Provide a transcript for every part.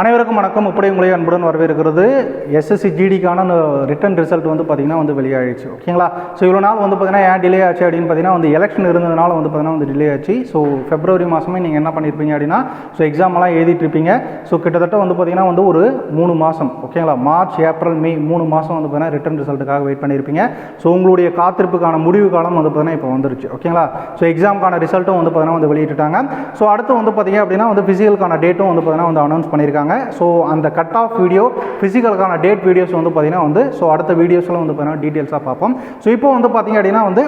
அனைவருக்கும் வணக்கம். இப்படி உங்களை அன்புடன் வரவேற்கிறது. எஸ்எஸ்சி ஜிடிக்கான ரிட்டன் ரிசல்ட் வந்து பார்த்திங்கன்னா வந்து வெளியாகிடுச்சு ஓகேங்களா? ஸோ இவ்வளோ நாள் வந்து பார்த்தீங்கன்னா ஏன் டிலே ஆச்சு அப்படின்னு பார்த்தீங்கன்னா வந்து எலெக்ஷன் இருந்ததுனால வந்து பார்த்தீங்கன்னா வந்து டிலே ஆச்சு. ஸோ ஃபெப்ரவரி மாதமே நீங்கள் என்ன பண்ணியிருப்பீங்க அப்படின்னா ஸோ எக்ஸாம்லாம் எழுதிட்டு இருப்பீங்க. ஸோ கிட்டத்தட்ட வந்து பார்த்தீங்கன்னா வந்து ஒரு மூணு மாதம் ஓகேங்களா? மார்ச் ஏப்ரல் மே மூணு மாதம் வந்து பார்த்தீங்கன்னா ரிட்டன் ரிசல்ட்டுக்காக வெயிட் பண்ணியிருப்பீங்க ஸோ உங்களுடைய காத்திருப்புக்கான முடிவு காலம் வந்து பார்த்தீங்கன்னா இப்போ வந்துருச்சு. ஓகேங்களா? ஸோ எக்ஸாமுக்கான ரிசல்ட்டும் வந்து பார்த்தீங்கன்னா வந்து வெளியிட்டுட்டாங்க. ஸோ அடுத்து வந்து பார்த்தீங்க அப்படின்னா வந்து ஃபிசிக்கலுக்கான டேட்டும் வந்து பார்த்தீங்கன்னா வந்து அனௌன்ஸ் பண்ணியிருக்காங்க ஸோ அந்த கட் ஆஃப் வீடியோ ஃபிசிக்கலுக்கான டேட் வீடியோஸ் வந்து பார்த்தீங்கன்னா வந்து ஸோ அடுத்த வீடியோஸில் வந்து பார்த்தீங்கன்னா டீட்டெயில்ஸாக பார்ப்போம். ஸோ இப்போ வந்து பார்த்தீங்க அப்படின்னா வந்து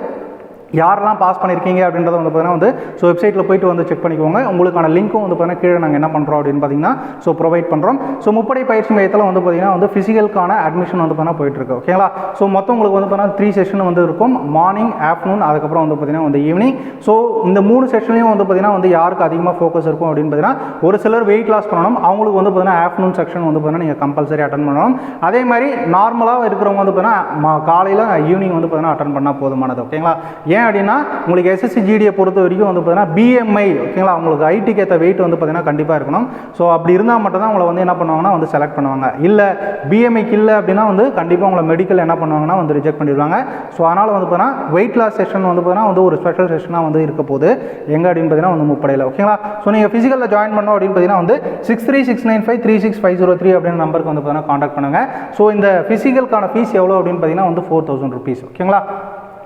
யாரெல்லாம் பாஸ் பண்ணியிருக்கீங்க அப்படின்றத வந்து பார்த்தீங்கன்னா வந்து ஸோ வெப்சைட்டில் போயிட்டு வந்து செக் பண்ணிக்கோங்க உங்களுக்கான லிங்க்கும் வந்து பார்த்தீங்கன்னா கீழே நாங்கள் என்ன பண்ணுறோம் அப்படின்னு பார்த்தீங்கன்னா ஸோ ப்ரொவைட் பண்ணுறோம் ஸோ முப்படை பயிற்சி மையத்தில் வந்து பார்த்தீங்கன்னா வந்து ஃபிசிக்கலுக்கான அட்மிஷன் வந்து பார்த்தீங்கன்னா போயிட்டுருக்கு ஓகேங்களா ஸோ மொத்தம் உங்களுக்கு வந்து பார்த்தீங்கன்னா த்ரீ செஷன் வந்து இருக்கும் மார்னிங் ஆஃப்டர்நூன் அதுக்கப்புறம் வந்து பார்த்தீங்கன்னா வந்து ஈவினிங் ஸோ இந்த மூணு செஷன்லையும் வந்து பார்த்தீங்கன்னா வந்து யாருக்கு அதிகமாக ஃபோக்கஸ் இருக்கும் அப்படின்னு பார்த்தீங்கன்னா ஒரு சிலர் வெயிட் லாஸ் பண்ணணும் அவங்களுக்கு வந்து பார்த்தீங்கன்னா ஆஃப்டர்நூன் செக்ஷன் வந்து பார்த்தீங்கன்னா நீங்கள் கம்பல்சரி அட்டன் பண்ணணும் அதே மாதிரி நார்மலாக இருக்கிறவங்க வந்து பார்த்தீங்கன்னா காலையில் ஈவினிங் வந்து பார்த்தீங்கன்னா அட்டன் பண்ணால் போதுமானது ஓகேங்களா ஏன் அப்படின்னா உங்களுக்கு எஸ்எஸ்சி ஜிடியை பொறுத்த வரைக்கும் வந்து பார்த்தீங்கன்னா பிஎம்ஐ ஓகேங்களா உங்களுக்கு ஐடிக்கு ஏற்ற வெயிட் வந்து பார்த்தீங்கன்னா கண்டிப்பாக இருக்கணும். ஸோ அப்படி இருந்தால் மட்டும் தான் உங்களை வந்து என்ன பண்ணுவாங்கன்னா வந்து செலக்ட் பண்ணுவாங்க. இல்லை பிஎம்ஐக்கு இல்லை அப்படின்னா வந்து கண்டிப்பாக உங்களை மெடிக்கல் என்ன பண்ணுவாங்கன்னா வந்து ரிஜெக்ட் பண்ணிடுவாங்க. ஸோ அதனால் வந்து பார்த்தீங்கன்னா வெயிட் லாஸ் செஷன் வந்து பார்த்தீங்கன்னா வந்து ஒரு ஸ்பெஷல் செஷனாக வந்து இருக்க போது எங்கே அப்படின்னு பார்த்தீங்கன்னா வந்து முப்படையில் ஓகேங்களா ஸோ நீங்கள் ஃபிசிக்கலில் ஜாயின் பண்ணோம் அப்படின்னு பார்த்தீங்கன்னா வந்து six three six nine five three six five zero three அப்படின்னு நம்பருக்கு வந்து பார்த்தீங்கன்னா காண்டாக்ட் பண்ணுங்கள் ஸோ இந்த ஃபிசிக்கலுக்கான ஃபீஸ் எவ்வளோ அப்படின்னு பார்த்தீங்கன்னா வந்து ஃபோர் தௌசண்ட் ருபீஸ் ஓகேங்களா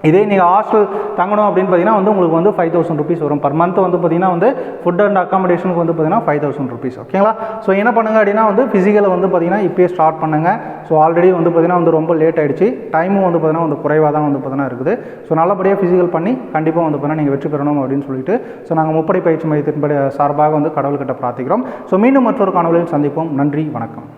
இதே நீங்கள் ஹாஸ்டல் தங்கணும் அப்படின்னு பார்த்தீங்கன்னா வந்து உங்களுக்கு வந்து ஃபைவ் தௌசண்ட் ருபீஸ் வரும். பர் மந்த் வந்து பார்த்தீங்கன்னா வந்து ஃபுட் அண்ட் அக்காமடேஷனுக்கு வந்து பார்த்தீங்கன்னா ஃபைவ் தௌசண்ட் ருபீஸ் ஓகேங்களா ஸோ என்ன பண்ணுங்க அப்படின்னா வந்து ஃபிசிக்கலை வந்து பார்த்தீங்கன்னா இப்போயே ஸ்டார்ட் பண்ணுங்க. ஸோ ஆல்ரெடி வந்து பார்த்தீங்கன்னா வந்து ரொம்ப லேட் ஆகிடுச்சு டைமும் வந்து பார்த்தீங்கன்னா வந்து குறைவாக தான் வந்து பார்த்தீங்கன்னா இருக்குது. ஸோ நல்லபடியாக ஃபிசிக்கல் பண்ணி கண்டிப்பாக வந்து பார்த்தீங்கன்னா நீங்கள் வெற்றி பெறணும் அப்படின்னு சொல்லிட்டு ஸோ நாங்கள் முப்படை பயிற்சி மையத்தின்படி சார்பாக வந்து கடவுள்கிட்ட பிரார்த்திக்கிறோம். ஸோ மீண்டும் மற்றொரு காணொலியில் சந்திப்போம். நன்றி வணக்கம்.